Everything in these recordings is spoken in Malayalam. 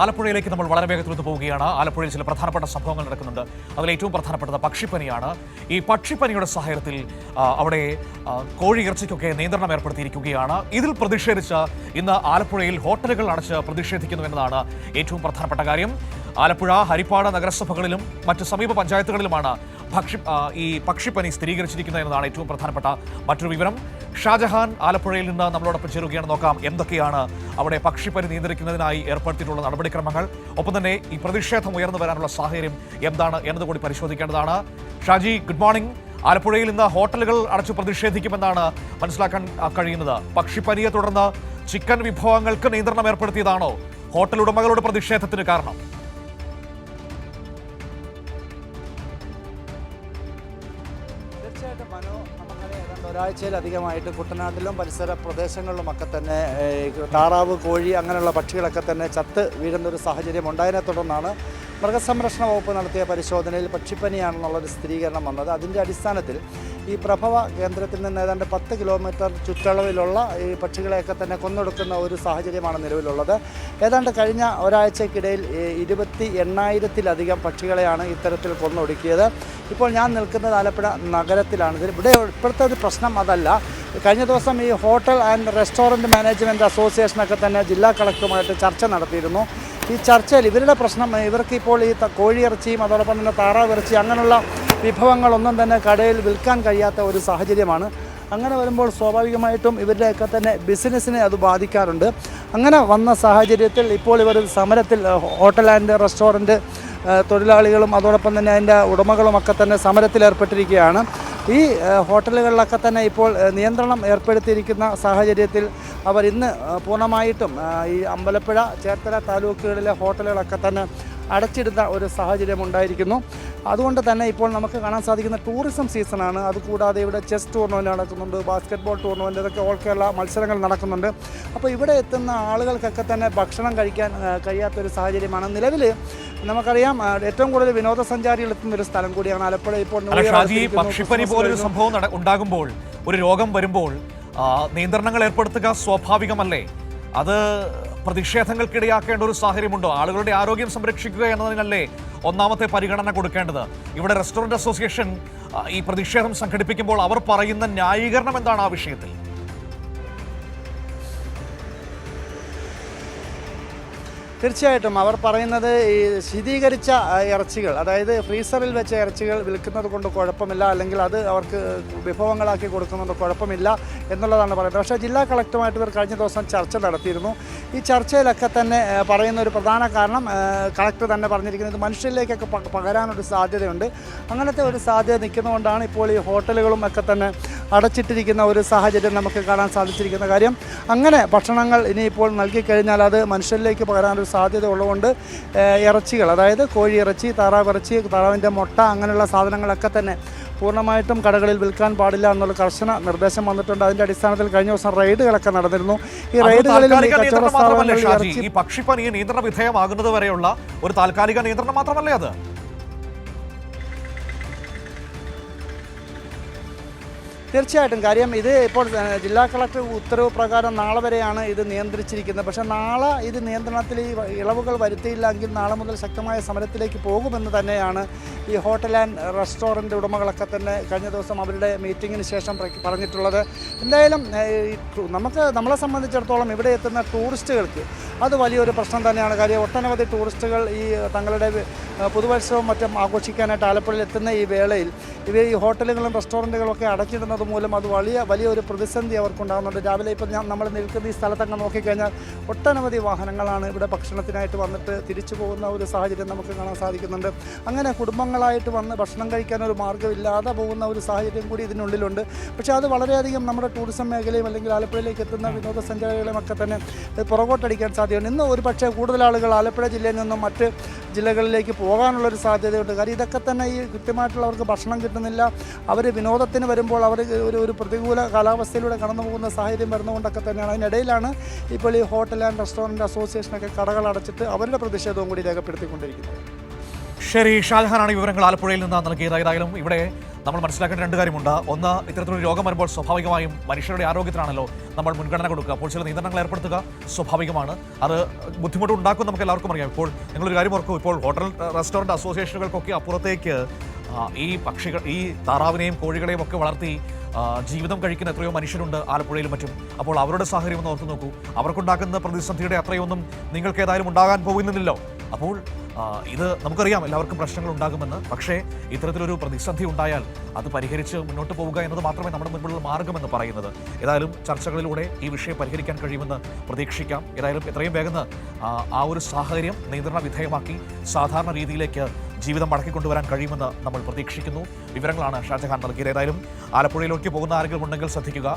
ആലപ്പുഴയിലേക്ക് നമ്മൾ വളരെ വേഗത്തിൽ ഒന്ന് പോവുകയാണ്. ആലപ്പുഴയിൽ ചില പ്രധാനപ്പെട്ട സംഭവങ്ങൾ നടക്കുന്നുണ്ട്. അതിൽ ഏറ്റവും പ്രധാനപ്പെട്ടത് പക്ഷിപ്പനിയാണ്. ഈ പക്ഷിപ്പനിയുടെ സഹായത്തിൽ അവിടെ കോഴി ഇറച്ചിക്കൊക്കെ നിയന്ത്രണം ഏർപ്പെടുത്തിയിരിക്കുകയാണ്. ഇതിൽ പ്രതിഷേധിച്ച് ഇന്ന് ആലപ്പുഴയിൽ ഹോട്ടലുകൾ അടച്ച് പ്രതിഷേധിക്കുന്നു എന്നതാണ് ഏറ്റവും പ്രധാനപ്പെട്ട കാര്യം. ആലപ്പുഴ ഹരിപ്പാട് നഗരസഭകളിലും മറ്റ് സമീപ പഞ്ചായത്തുകളിലുമാണ് ഭക്ഷി ഈ പക്ഷിപ്പനി സ്ഥിരീകരിച്ചിരിക്കുന്നത് എന്നതാണ് ഏറ്റവും പ്രധാനപ്പെട്ട മറ്റൊരു വിവരം. ഷാജഹാൻ ആലപ്പുഴയിൽ നിന്ന് നമ്മളോടൊപ്പം ചേരുകയാണ്. നോക്കാം എന്തൊക്കെയാണ് അവിടെ പക്ഷിപ്പനി നിയന്ത്രിക്കുന്നതിനായി ഏർപ്പെടുത്തിയിട്ടുള്ള നടപടിക്രമങ്ങൾ. ഒപ്പം തന്നെ ഈ പ്രതിഷേധം ഉയർന്നു വരാനുള്ള സാഹചര്യം എന്താണ് എന്നതുകൂടി പരിശോധിക്കേണ്ടതാണ്. ഷാജി ഗുഡ് മോർണിംഗ് ആലപ്പുഴയിൽ ഇന്ന് ഹോട്ടലുകൾ അടച്ചു പ്രതിഷേധിക്കുമെന്നാണ് മനസ്സിലാക്കാൻ കഴിയുന്നത്. പക്ഷിപ്പനിയെ തുടർന്ന് ചിക്കൻ വിഭവങ്ങൾക്ക് നിയന്ത്രണം ഏർപ്പെടുത്തിയതാണോ? ഹോട്ടൽ ഉടമകളുടെ പ്രതിഷേധത്തിന് കാരണം. ഒരാഴ്ചയിലധികമായിട്ട് കുട്ടനാട്ടിലും പരിസര പ്രദേശങ്ങളിലുമൊക്കെ തന്നെ താറാവ് കോഴി അങ്ങനെയുള്ള പക്ഷികളൊക്കെ തന്നെ ചത്ത് വീഴുന്ന ഒരു സാഹചര്യം ഉണ്ടായതിനെ തുടർന്നാണ് മൃഗസംരക്ഷണ വകുപ്പ് നടത്തിയ പരിശോധനയിൽ പക്ഷിപ്പനിയാണെന്നുള്ളൊരു സ്ഥിരീകരണം വന്നത്. അതിന്റെ അടിസ്ഥാനത്തിൽ ഈ പ്രഭവ കേന്ദ്രത്തിൽ നിന്ന് ഏതാണ്ട് പത്ത് കിലോമീറ്റർ ചുറ്റളവിലുള്ള ഈ പക്ഷികളെയൊക്കെ തന്നെ കൊന്നൊടുക്കുന്ന ഒരു സാഹചര്യമാണ് നിലവിലുള്ളത്. ഏതാണ്ട് കഴിഞ്ഞ ഒരാഴ്ചക്കിടയിൽ ഇരുപത്തി എണ്ണായിരത്തിലധികം പക്ഷികളെയാണ് ഇത്തരത്തിൽ കൊന്നൊടുക്കിയത്. ഇപ്പോൾ ഞാൻ നിൽക്കുന്നത് ആലപ്പുഴ നഗരത്തിലാണ്. ഇതിൽ ഇവിടെ ഇപ്പോഴത്തെ ഒരു പ്രശ്നം അതല്ല. കഴിഞ്ഞ ദിവസം ഈ ഹോട്ടൽ ആൻഡ് റെസ്റ്റോറന്റ് മാനേജ്മെന്റ് അസോസിയേഷനൊക്കെ തന്നെ ജില്ലാ കളക്ടറുമായിട്ട് ചർച്ച നടത്തിയിരുന്നു. ഈ ചർച്ചയിൽ ഇവരുടെ പ്രശ്നം ഇവർക്ക് ഇപ്പോൾ ഈ കോഴിയിറച്ചിയും അതോടൊപ്പം തന്നെ താറാവിറച്ചി അങ്ങനെയുള്ള വിഭവങ്ങളൊന്നും തന്നെ കടയിൽ വിൽക്കാൻ കഴിയാത്ത ഒരു സാഹചര്യമാണ്. അങ്ങനെ വരുമ്പോൾ സ്വാഭാവികമായിട്ടും ഇവരുടെയൊക്കെ തന്നെ ബിസിനസ്സിനെ അത് ബാധിക്കാറുണ്ട്. അങ്ങനെ വന്ന സാഹചര്യത്തിൽ ഇപ്പോൾ ഇവർ സമരത്തിൽ ഹോട്ടൽ ആൻഡ് റെസ്റ്റോറന്റ് തൊഴിലാളികളും അതോടൊപ്പം തന്നെ അതിന്റെ ഉടമകളുമൊക്കെ തന്നെ സമരത്തിൽ ഏർപ്പെട്ടിരിക്കുകയാണ്. ഈ ഹോട്ടലുകളിലൊക്കെ തന്നെ ഇപ്പോൾ നിയന്ത്രണം ഏർപ്പെടുത്തിയിരിക്കുന്ന സാഹചര്യത്തിൽ അവർ ഇന്ന് പൂർണമായിട്ടും ഈ അമ്പലപ്പുഴ ചേർത്തല താലൂക്കുകളിലെ ഹോട്ടലുകളൊക്കെ തന്നെ അടച്ചിടുന്ന ഒരു സാഹചര്യം ഉണ്ടായിരിക്കുന്നു. അതുകൊണ്ട് തന്നെ ഇപ്പോൾ നമുക്ക് കാണാൻ സാധിക്കുന്ന ടൂറിസം സീസണാണ് അതുകൂടാതെ ഇവിടെ ചെസ് ടൂർണമെന്റ് നടക്കുന്നുണ്ട് ബാസ്ക്കറ്റ്ബോൾ ടൂർണമെന്റ് ഇതൊക്കെ ഓൾ കേരള മത്സരങ്ങൾ നടക്കുന്നുണ്ട്. അപ്പോൾ ഇവിടെ എത്തുന്ന ആളുകൾക്കൊക്കെ തന്നെ ഭക്ഷണം കഴിക്കാൻ കഴിയാത്തൊരു സാഹചര്യമാണ്. നിലവിൽ നമുക്കറിയാം ഏറ്റവും കൂടുതൽ വിനോദസഞ്ചാരികൾ എത്തുന്ന ഒരു സ്ഥലം കൂടിയാണ് ആലപ്പുഴ. ഇപ്പോൾ പക്ഷിപ്പനി പോലൊരു സംഭവം ഉണ്ടാകുമ്പോൾ ഒരു രോഗം വരുമ്പോൾ നിയന്ത്രണങ്ങൾ ഏർപ്പെടുത്തുക സ്വാഭാവികമല്ലേ? അത് പ്രതിഷേധങ്ങൾക്കിടയാക്കേണ്ട ഒരു സാഹചര്യമുണ്ടോ? ആളുകളുടെ ആരോഗ്യം സംരക്ഷിക്കുക എന്നതിനല്ലേ ഒന്നാമത്തെ പരിഗണന കൊടുക്കേണ്ടത്? ഇവിടെ റെസ്റ്റോറന്റ് അസോസിയേഷൻ ഈ പ്രതിഷേധം സംഘടിപ്പിക്കുമ്പോൾ അവർ പറയുന്ന ന്യായീകരണം എന്താണ് ആ വിഷയത്തിൽ? തീർച്ചയായിട്ടും അവർ പറയുന്നത് ഈ ശീതീകരിച്ച ഇറച്ചികൾ അതായത് ഫ്രീസറിൽ വെച്ച ഇറച്ചികൾ വിൽക്കുന്നത് കൊണ്ട് കുഴപ്പമില്ല അല്ലെങ്കിൽ അത് അവർക്ക് വിഭവങ്ങളാക്കി കൊടുക്കുന്നത് കുഴപ്പമില്ല എന്നുള്ളതാണ് പറയുന്നത്. പക്ഷേ ജില്ലാ കളക്ടറുമായിട്ട് ഇവർ കഴിഞ്ഞ ദിവസം ചർച്ച നടത്തിയിരുന്നു. ഈ ചർച്ചയിലൊക്കെ തന്നെ പറയുന്ന ഒരു പ്രധാന കാരണം കളക്ടർ തന്നെ പറഞ്ഞിരിക്കുന്നത് മനുഷ്യരിലേക്കൊക്കെ പകരാനൊരു സാധ്യതയുണ്ട്. അങ്ങനത്തെ ഒരു സാധ്യത നിൽക്കുന്നതുകൊണ്ടാണ് ഇപ്പോൾ ഈ ഹോട്ടലുകളും ഒക്കെ തന്നെ അടച്ചിട്ടിരിക്കുന്ന ഒരു സാഹചര്യം നമുക്ക് കാണാൻ സാധിച്ചിരിക്കുന്ന കാര്യം. അങ്ങനെ ഭക്ഷണങ്ങൾ ഇനിയിപ്പോൾ നൽകിക്കഴിഞ്ഞാൽ അത് മനുഷ്യരിലേക്ക് പകരാനൊരു സാധ്യത ഉള്ളതുകൊണ്ട് ഇറച്ചികൾ അതായത് കോഴി ഇറച്ചി താറാവ് ഇറച്ചി താറാവിന്റെ മുട്ട അങ്ങനെയുള്ള സാധനങ്ങളൊക്കെ തന്നെ പൂർണമായിട്ടും കടകളിൽ വിൽക്കാൻ പാടില്ല എന്നുള്ള കർശന നിർദ്ദേശം വന്നിട്ടുണ്ട്. അതിന്റെ അടിസ്ഥാനത്തിൽ കഴിഞ്ഞ ദിവസം റെയ്ഡുകളൊക്കെ നടന്നിരുന്നു. ഈ റെയ്ഡുകളിൽ ഈ താൽക്കാലിക കച്ചവട നിയന്ത്രണം മാത്രമല്ലേ സ്ഥാപനങ്ങളിൽ ഷാജി? ഈ പക്ഷിപ്പനി നിയന്ത്രണ വിധേയമാകുന്നത് വരെയുള്ള ഒരു താൽക്കാലിക നിയന്ത്രണം മാത്രമല്ലേ അത്? തീർച്ചയായിട്ടും. കാര്യം ഇത് ഇപ്പോൾ ജില്ലാ കളക്ടർ ഉത്തരവ് പ്രകാരം നാളെ വരെയാണ് ഇത് നിയന്ത്രിച്ചിരിക്കുന്നത്. പക്ഷേ നാളെ ഇത് നിയന്ത്രണത്തിൽ ഈ ഇളവുകൾ വരുത്തിയില്ലെങ്കിൽ നാളെ മുതൽ ശക്തമായ സമരത്തിലേക്ക് പോകുമെന്ന് തന്നെയാണ് ഈ ഹോട്ടൽ ആൻഡ് റെസ്റ്റോറന്റ് ഉടമകളൊക്കെ തന്നെ കഴിഞ്ഞ ദിവസം അവരുടെ മീറ്റിങ്ങിന് ശേഷം പറഞ്ഞിട്ടുള്ളത്. എന്തായാലും നമുക്ക് നമ്മളെ സംബന്ധിച്ചിടത്തോളം ഇവിടെ എത്തുന്ന ടൂറിസ്റ്റുകൾക്ക് അത് വലിയൊരു പ്രശ്നം തന്നെയാണ്. കാര്യം ഒട്ടനവധി ടൂറിസ്റ്റുകൾ ഈ തങ്ങളുടെ പുതുവത്സവം മറ്റും ആഘോഷിക്കാനായിട്ട് ആലപ്പുഴയിൽ എത്തുന്ന ഈ വേളയിൽ ഇവർ ഈ ഹോട്ടലുകളും റെസ്റ്റോറന്റുകളും ഒക്കെ അടച്ചിടുന്നത് മൂലം അത് വലിയ വലിയൊരു പ്രതിസന്ധി അവർക്കുണ്ടാകുന്നുണ്ട്. രാവിലെ ഇപ്പോൾ ഞാൻ നമ്മൾ നിൽക്കുന്ന ഈ സ്ഥലത്തൊക്കെ നോക്കിക്കഴിഞ്ഞാൽ ഒട്ടനവധി വാഹനങ്ങളാണ് ഇവിടെ ഭക്ഷണത്തിനായിട്ട് വന്നിട്ട് തിരിച്ചു പോകുന്ന ഒരു സാഹചര്യം നമുക്ക് കാണാൻ സാധിക്കുന്നുണ്ട്. അങ്ങനെ കുടുംബങ്ങളായിട്ട് വന്ന് ഭക്ഷണം കഴിക്കാൻ ഒരു മാർഗമില്ലാതെ പോകുന്ന ഒരു സാഹചര്യം കൂടി ഇതിനുള്ളിലുണ്ട്. പക്ഷേ അത് വളരെയധികം നമ്മുടെ ടൂറിസം മേഖലയും അല്ലെങ്കിൽ ആലപ്പുഴയിലേക്ക് എത്തുന്ന വിനോദസഞ്ചാരികളെയും ഒക്കെ തന്നെ പുറകോട്ടടിക്കാൻ സാധ്യതയുണ്ട്. ഇന്ന് ഒരു പക്ഷേ കൂടുതൽ ആളുകൾ ആലപ്പുഴ ജില്ലയിൽ നിന്നും മറ്റ് ജില്ലകളിലേക്ക് പോകാനുള്ളൊരു സാധ്യതയുണ്ട്. കാര്യം ഇതൊക്കെ തന്നെ ഈ കൃത്യമായിട്ടുള്ള അവർക്ക് ഭക്ഷണം കിട്ടുന്നില്ല. അവർ വിനോദത്തിന് വരുമ്പോൾ അവർ ഒരു ഒരു പ്രതികൂല കാലാവസ്ഥയിലൂടെ കടന്നു പോകുന്ന സാഹചര്യം വരുന്നതുകൊണ്ടൊക്കെ തന്നെയാണ്. അതിനിടയിലാണ് ഇപ്പോൾ ഈ ഹോട്ടൽ ആൻഡ് റെസ്റ്റോറന്റ് അസോസിയേഷനൊക്കെ കടകൾ അടച്ചിട്ട് അവരുടെ പ്രതിഷേധവും കൂടി രേഖപ്പെടുത്തിക്കൊണ്ടിരിക്കുന്നത്. ശരി ഷാജഹാനാണ് വിവരങ്ങൾ ആലപ്പുഴയിൽ നിന്ന് നൽകിയത്. ഏതായാലും ഇവിടെ നമ്മൾ മനസ്സിലാക്കേണ്ട രണ്ട് കാര്യമുണ്ട്. ഒന്ന് ഇത്തരത്തിലൊരു രോഗം വരുമ്പോൾ സ്വാഭാവികമായും മനുഷ്യരുടെ ആരോഗ്യത്തിനാണല്ലോ നമ്മൾ മുൻഗണന കൊടുക്കുക. അപ്പോൾ ചില നിയന്ത്രണങ്ങൾ ഏർപ്പെടുത്തുക സ്വാഭാവികമാണ്. അത് ബുദ്ധിമുട്ട് ഉണ്ടാക്കും നമുക്ക് എല്ലാവർക്കും അറിയാം. ഇപ്പോൾ നിങ്ങളൊരു കാര്യം ഓർക്കും. ഇപ്പോൾ ഹോട്ടൽ റെസ്റ്റോറന്റ് അസോസിയേഷനുകൾക്കൊക്കെ അപ്പുറത്തേക്ക് ഈ പക്ഷികൾ ഈ താറാവിനെയും കോഴികളെയും ഒക്കെ വളർത്തി ജീവിതം കഴിക്കുന്ന എത്രയോ മനുഷ്യരുണ്ട് ആലപ്പുഴയിലും മറ്റും. അപ്പോൾ അവരുടെ സാഹചര്യം ഒന്ന് ഓർത്ത് നോക്കൂ. അവർക്കുണ്ടാക്കുന്ന പ്രതിസന്ധിയുടെ അത്രയൊന്നും നിങ്ങൾക്ക് ഏതായാലും ഉണ്ടാകാൻ പോകുന്നില്ലല്ലോ. അപ്പോൾ ഇത് നമുക്കറിയാം എല്ലാവർക്കും പ്രശ്നങ്ങൾ ഉണ്ടാകുമെന്ന് പക്ഷേ ഇത്തരത്തിലൊരു പ്രതിസന്ധി ഉണ്ടായാൽ അത് പരിഹരിച്ച് മുന്നോട്ട് പോവുക എന്നത് മാത്രമേ നമ്മുടെ മുൻപിലുള്ള മാർഗമെന്ന് പറയുന്നത്. ഏതായാലും ചർച്ചകളിലൂടെ ഈ വിഷയം പരിഹരിക്കാൻ കഴിയുമെന്ന് പ്രതീക്ഷിക്കാം. ഏതായാലും എത്രയും വേഗം ആ, ഒരു സാഹചര്യം നിയന്ത്രണ വിധേയമാക്കി സാധാരണ രീതിയിലേക്ക് ജീവിതം മടക്കി കൊണ്ടുവരാൻ കഴിയുമെന്ന് നമ്മൾ പ്രതീക്ഷിക്കുന്നു. വിവരങ്ങളാണ് ഷാജഹാൻ നൽകിയത്. ഏതായാലും ആലപ്പുഴയിലേക്ക് പോകുന്ന ആരെങ്കിലും ഉണ്ടെങ്കിൽ ശ്രദ്ധിക്കുക.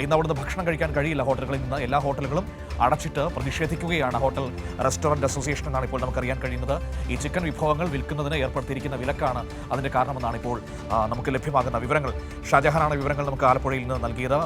ഇന്ന് അവിടുന്ന് ഭക്ഷണം കഴിക്കാൻ കഴിയില്ല ഹോട്ടലുകളിൽ നിന്ന്. എല്ലാ ഹോട്ടലുകളും അടച്ചിട്ട് പ്രതിഷേധിക്കുകയാണ് ഹോട്ടൽ റെസ്റ്റോറന്റ് അസോസിയേഷൻ എന്നാണ് ഇപ്പോൾ നമുക്കറിയാൻ കഴിയുന്നത്. ഈ ചിക്കൻ വിഭവങ്ങൾ വിൽക്കുന്നതിന് ഏർപ്പെടുത്തിയിരിക്കുന്ന വിലക്കാണ് അതിന്റെ കാരണമെന്നാണ് ഇപ്പോൾ നമുക്ക് ലഭ്യമാകുന്ന വിവരങ്ങൾ. ഷാജഹാനാണ് വിവരങ്ങൾ നമുക്ക് ആലപ്പുഴയിൽ നിന്ന് നൽകിയത്.